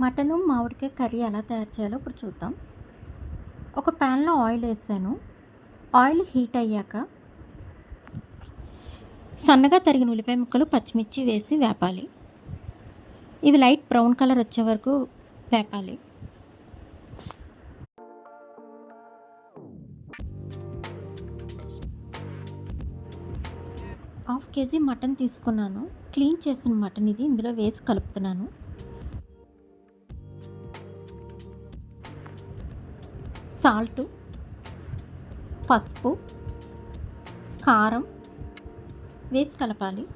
Mutton మామిడికాయ curry ఎలా తయారు చేయాలో ఇప్పుడు చూద్దాం. ఒక ప్యాన్లో ఆయిల్ వేసాను. ఆయిల్ హీట్ అయ్యాక సన్నగా తరిగిన ఉల్లిపాయ ముక్కలు పచ్చిమిర్చి వేసి వేపాలి. ఇవి లైట్ బ్రౌన్ కలర్ వచ్చే వరకు వేపాలి. హాఫ్ కేజీ మటన్ తీసుకున్నాను. క్లీన్ చేసిన మటన్ ఇది. ఇందులో వేసి కలుపుతున్నాను. సాల్టు పసుపు కారం వేసి కలపాలి.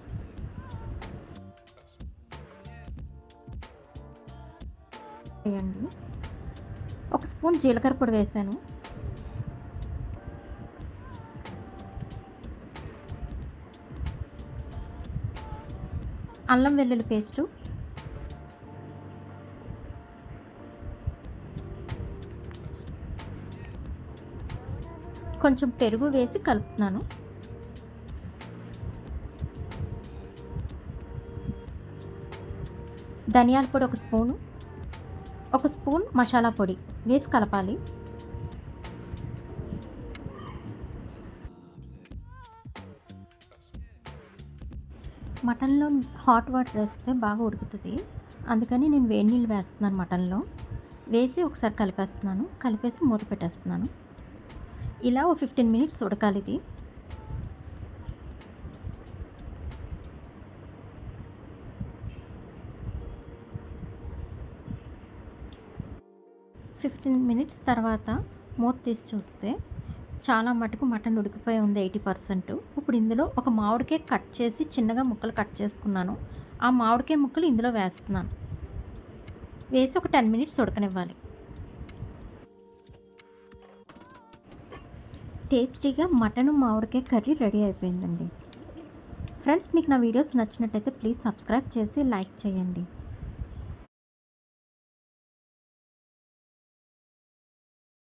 వేయండి. ఒక స్పూన్ జీలకర్ర పొడి వేసాను. అల్లం వెల్లుల్లి పేస్టు కొంచెం పెరుగు వేసి కలుపుతున్నాను. ధనియాల పొడి ఒక స్పూను. ఒక స్పూన్ మసాలా పొడి వేసి కలపాలి. మటన్లో హాట్ వాటర్ వేస్తే బాగా ఉడుకుతుంది. అందుకని నేను వేడి నీళ్ళు వేస్తున్నాను మటన్లో. వేసి ఒకసారి కలిపేస్తున్నాను. కలిపేసి మూత పెట్టేస్తున్నాను. ఇలా ఓ ఫిఫ్టీన్ మినిట్స్ ఉడకాలి ఇది. ఫిఫ్టీన్ మినిట్స్ తర్వాత మూత తీసి చూస్తే చాలా మటుకు మటన్ ఉడికిపోయి ఉంది ఎయిటీ పర్సెంట్. ఇప్పుడు ఇందులో ఒక మామిడికాయ కట్ చేసి చిన్నగా ముక్కలు కట్ చేసుకున్నాను. ఆ మామిడికాయ ముక్కలు ఇందులో వేస్తున్నాను. వేసి ఒక టెన్ మినిట్స్ ఉడకనివ్వాలి. టేస్టీగా మటన్ మామిడికాయ కర్రీ రెడీ అయిపోయిందండి. ఫ్రెండ్స్ మీకు నా వీడియోస్ నచ్చినట్టయితే ప్లీజ్ సబ్స్క్రైబ్ చేసి లైక్ చేయండి.